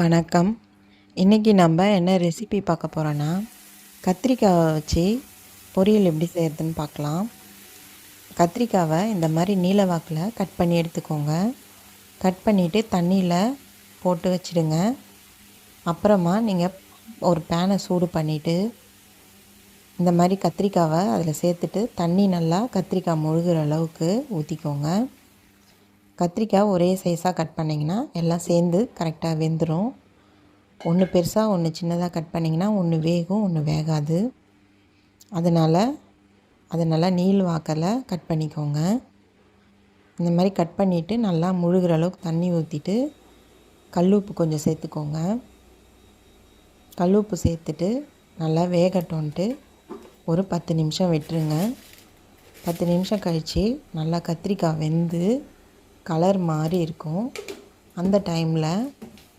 வணக்கம். இன்றைக்கி நம்ம என்ன ரெசிபி பார்க்க போகிறோன்னா கத்திரிக்காவை வச்சு பொரியல் எப்படி செய்கிறதுன்னு பார்க்கலாம். கத்திரிக்காவை இந்த மாதிரி நீல வாக்கில் கட் பண்ணி எடுத்துக்கோங்க. கட் பண்ணிவிட்டு தண்ணியில் போட்டு வச்சிடுங்க. அப்புறமா நீங்கள் ஒரு பேனை சூடு பண்ணிவிட்டு இந்த மாதிரி கத்திரிக்காவை அதில் சேர்த்துட்டு தண்ணி நல்லா கத்திரிக்காய் முழுகிற அளவுக்கு ஊற்றிக்கோங்க கத்திரிக்காய் ஒரே சைஸாக கட் பண்ணிங்கன்னா எல்லாம் சேர்ந்து கரெக்டாக வெந்துடும் ஒன்று பெருசாக ஒன்று சின்னதாக கட் பண்ணிங்கன்னா ஒன்று வேகும் ஒன்று வேகாது. அதனால் அதை நல்லா நீள் வாக்கில் கட் பண்ணிக்கோங்க. இந்த மாதிரி கட் பண்ணிவிட்டு நல்லா முழுகிற அளவுக்கு தண்ணி ஊற்றிட்டு கல் உப்பு கொஞ்சம் சேர்த்துக்கோங்க. கல் உப்பு சேர்த்துட்டு நல்லா வேகட்டோன்ட்டு ஒரு பத்து நிமிஷம் விட்டுருங்க. பத்து நிமிஷம் கழித்து நல்லா கத்திரிக்காய் வெந்து கலர் மாறி இருக்கும். அந்த டைமில்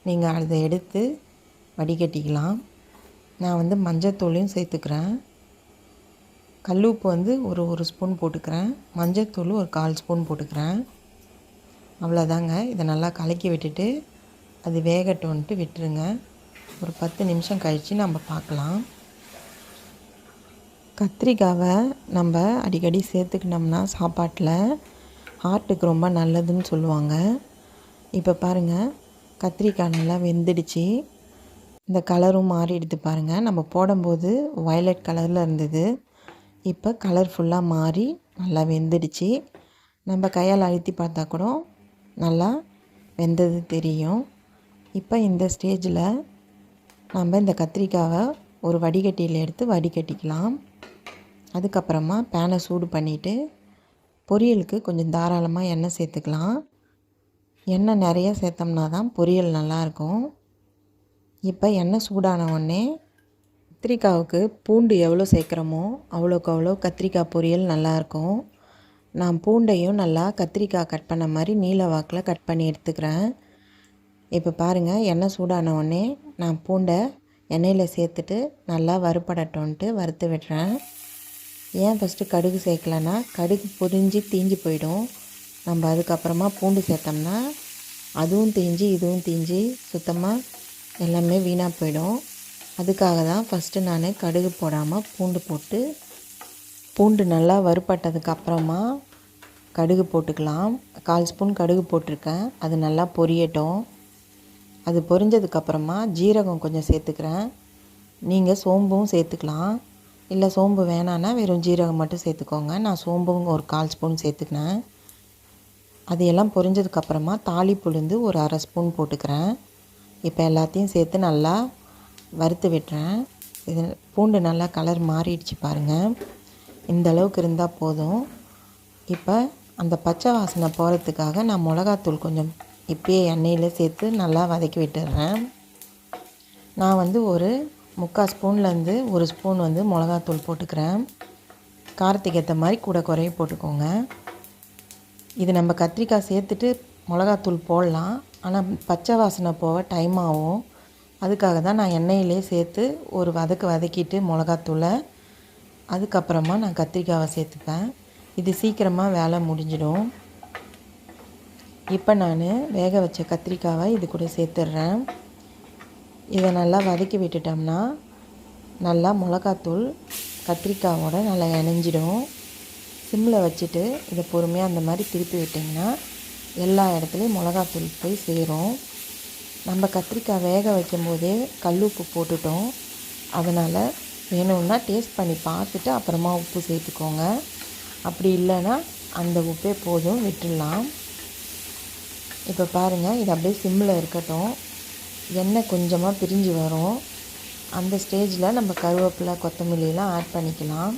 நீங்கள் அதை எடுத்து வடிகட்டிக்கலாம். நான் வந்து மஞ்சத்தூளையும் சேர்த்துக்கிறேன். கல்லுப்பு வந்து ஒரு ஒரு ஸ்பூன் போட்டுக்கிறேன். மஞ்சத்தூள் ஒரு கால் ஸ்பூன் போட்டுக்கிறேன். அவ்வளோதாங்க இதை நல்லா கலக்கி விட்டுட்டு அது வேகட்டோன்ட்டு விட்டுருங்க. ஒரு பத்து நிமிஷம் கழித்து நம்ம பார்க்கலாம். கத்திரிக்காவை நம்ம அடிக்கடி சேர்த்துக்கினோம்னா சாப்பாட்டில் ஹார்ட்டுக்கு ரொம்ப நல்லதுன்னு சொல்லுவாங்க. இப்போ பாருங்கள் கத்திரிக்காய் நல்லா வெந்துடுச்சு. இந்த கலரும் மாறிடுது பாருங்கள் நம்ம போடும்போது வயலட் கலரில் இருந்தது. இப்போ கலர்ஃபுல்லாக மாறி நல்லா வெந்துடுச்சு. நம்ம கையால் அழுத்தி பார்த்தா கூட நல்லா வெந்தது தெரியும். இப்போ இந்த ஸ்டேஜில் நம்ம இந்த கத்திரிக்காவை ஒரு வடிகட்டியில் எடுத்து வடிகட்டிக்கலாம். அதுக்கப்புறமா பேனை சூடு பண்ணிவிட்டு பொரியலுக்கு கொஞ்சம் தாராளமாக எண்ணெய் சேர்த்துக்கலாம். எண்ணெய் நிறைய சேர்த்தோம்னா தான் பொரியல் நல்லாயிருக்கும். இப்போ எண்ணெய் சூடான உடனே கத்திரிக்காவுக்கு பூண்டு எவ்வளோ சேர்க்குறோமோ அவ்வளோக்கு அவ்வளோ கத்திரிக்காய் பொரியல் நல்லாயிருக்கும். நான் பூண்டையும் நல்லா கத்திரிக்காய் கட் பண்ண மாதிரி நீல வாக்கில் கட் பண்ணி எடுத்துக்கிறேன். இப்போ பாருங்கள் எண்ணெய் சூடான உடனே நான் பூண்டை எண்ணெயில் சேர்த்துட்டு நல்லா வறுப்படட்டோன்ட்டு வறுத்து விடுறேன். ஏன் ஃபஸ்ட்டு கடுகு சேர்க்கலன்னா கடுகு பொரிஞ்சு தீஞ்சு போயிடும். நம்ம அதுக்கப்புறமா பூண்டு சேர்த்தோம்னா அதுவும் தீஞ்சு இதுவும் தீஞ்சு சுத்தமாக எல்லாமே வீணாக போயிடும். அதுக்காக தான் ஃபஸ்ட்டு நான் கடுகு போடாமல் பூண்டு போட்டு பூண்டு நல்லா வறுப்பட்டதுக்கப்புறமா கடுகு போட்டுக்கலாம். கால் ஸ்பூன் கடுகு போட்டிருக்கேன். அது நல்லா பொரியட்டும். அது பொரிஞ்சதுக்கப்புறமா ஜீரகம் கொஞ்சம் சேர்த்துக்கிறேன். நீங்கள் சோம்பும் சேர்த்துக்கலாம். இல்லை சோம்பு வேணான்னா வெறும் ஜீரகம் மட்டும் சேர்த்துக்கோங்க. நான் சோம்பும் ஒரு கால் ஸ்பூன் சேர்த்துக்கினேன் அது எல்லாம் பொரிஞ்சதுக்கப்புறமா தாளிப்புழுந்து ஒரு அரை ஸ்பூன் போட்டுக்கிறேன். இப்போ எல்லாத்தையும் சேர்த்து நல்லா வறுத்து விட்டுறேன். இது பூண்டு நல்லா கலர் மாறிடுச்சு பாருங்கள் இந்த அளவுக்கு இருந்தால் போதும். இப்போ அந்த பச்சை வாசனை போகிறதுக்காக நான் மிளகாத்தூள் கொஞ்சம் இப்பயே எண்ணெயில் சேர்த்து நல்லா வதக்கி விட்டுடுறேன் நான் வந்து ஒரு முக்கால் ஸ்பூன்லேருந்து ஒரு ஸ்பூன் வந்து மிளகாத்தூள் போட்டுக்கிறேன். காரத்துக்கு ஏற்ற மாதிரி கூட குறைய போட்டுக்கோங்க. இது நம்ம கத்திரிக்காய் சேர்த்துட்டு மிளகாத்தூள் போடலாம். ஆனால் பச்சை வாசனை போக டைம் ஆகும். அதுக்காக தான் நான் எண்ணெயிலே சேர்த்து ஒரு வதக்கு வதக்கிட்டு மிளகாத்தூளை அதுக்கப்புறமா நான் கத்திரிக்காவை சேர்த்துப்பேன். இது சீக்கிரமாக வேலை முடிஞ்சிடும். இப்போ நான் வேக வச்ச கத்திரிக்காவை இது கூட சேர்த்துட்றேன். இதை நல்லா வதக்கி விட்டுட்டோம்னா நல்லா மிளகாத்தூள் கத்திரிக்காவோட நல்லா இணைஞ்சிடும். சிம்மில் வச்சுட்டு இதை பொறுமையாக அந்த மாதிரி திருப்பி விட்டிங்கன்னா எல்லா இடத்துலையும் மிளகாத்தூள் போய் சேரும். நம்ம கத்திரிக்காய் வேக வைக்கும் போதே கல் உப்பு போட்டுட்டோம். அதனால் வேணும்னா டேஸ்ட் பண்ணி பார்த்துட்டு அப்புறமா உப்பு சேர்த்துக்கோங்க. அப்படி இல்லைன்னா அந்த உப்பே போதும் விட்டுடலாம். இப்போ பாருங்கள் இது அப்படியே சிம்மில் இருக்கட்டும். எண்ணெய் கொஞ்சமாக பிரிஞ்சு வரும். அந்த ஸ்டேஜில் நம்ம கருவேப்பிலை கொத்தமல்லியெலாம் ஆட் பண்ணிக்கலாம்.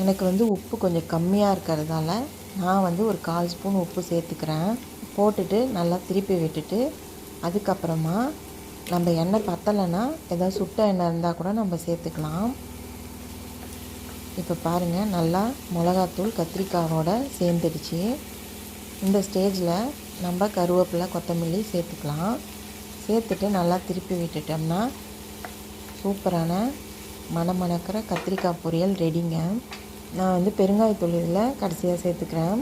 எனக்கு வந்து உப்பு கொஞ்சம் கம்மியாக இருக்கிறதால நான் வந்து ஒரு கால் ஸ்பூன் உப்பு சேர்த்துக்கிறேன். போட்டுட்டு நல்லா திருப்பி விட்டுட்டு அதுக்கப்புறமா நம்ம எண்ணெய் பத்தலைன்னா ஏதாவது சுட்ட எண்ணெய் இருந்தால் கூட நம்ம சேர்த்துக்கலாம். இப்போ பாருங்கள் நல்லா மிளகாத்தூள் கத்திரிக்காவோட சேர்ந்துடுச்சு. இந்த ஸ்டேஜில் நம்ம கருவேப்பிலை கொத்தமல்லி சேர்த்துக்கலாம். சேர்த்துட்டு நல்லா திருப்பி விட்டுட்டோம்னா சூப்பரான மணமணக்கிற கத்திரிக்காய் பொரியல் ரெடிங்க. நான் வந்து பெருங்காயத்தூள் இதில் கடைசியாக சேர்த்துக்கிறேன்.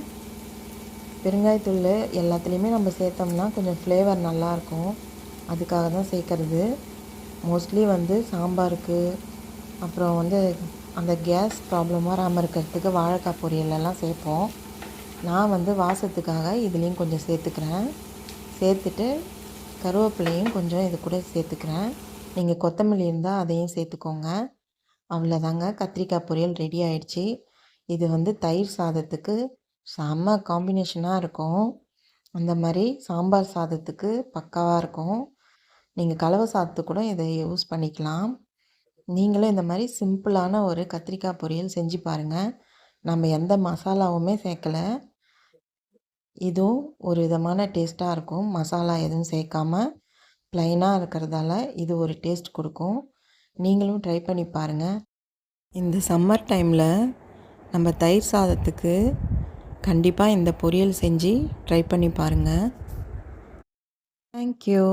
பெருங்காயத்தூள் எல்லாத்துலேயுமே நம்ம சேர்த்தோம்னா கொஞ்சம் ஃப்ளேவர் நல்லாயிருக்கும் அதுக்காக தான் சேர்க்கறது. மோஸ்ட்லி வந்து சாம்பாருக்கு அப்புறம் வந்து அந்த கேஸ் ப்ராப்ளம் வராமல் இருக்கிறதுக்கு வாழைக்காய் பொரியலெல்லாம் சேர்ப்போம். நான் வந்து வாசத்துக்காக இதுலேயும் கொஞ்சம் சேர்த்துக்கிறேன். சேர்த்துட்டு கருவேப்பிலையும் கொஞ்சம் இது கூட சேர்த்துக்கிறேன். நீங்கள் கொத்தமல்லி இருந்தால் அதையும் சேர்த்துக்கோங்க. அவ்வளோதாங்க கத்திரிக்காய் பொரியல் ரெடி ஆயிடுச்சு. இது வந்து தயிர் சாதத்துக்கு செம்ம காம்பினேஷனாக இருக்கும். அந்த மாதிரி சாம்பார் சாதத்துக்கு பக்காவாக இருக்கும். நீங்கள் கலவை சாதத்துக்கு கூட இதை யூஸ் பண்ணிக்கலாம். நீங்களும் இந்த மாதிரி சிம்பிளான ஒரு கத்திரிக்காய் பொரியல் செஞ்சு பாருங்கள் நம்ம எந்த மசாலாவுமே சேர்க்கலை. இதுவும் ஒரு விதமான டேஸ்ட்டாக இருக்கும். மசாலா எதுவும் சேர்க்காம ப்ளைனாக இருக்கிறதால இது ஒரு டேஸ்ட் கொடுக்கும். நீங்களும் ட்ரை பண்ணி பாருங்கள் இந்த சம்மர் டைமில் நம்ம தயிர் சாதத்துக்கு கண்டிப்பாக இந்த பொரியல் செஞ்சு ட்ரை பண்ணி பாருங்கள் தேங்க்யூ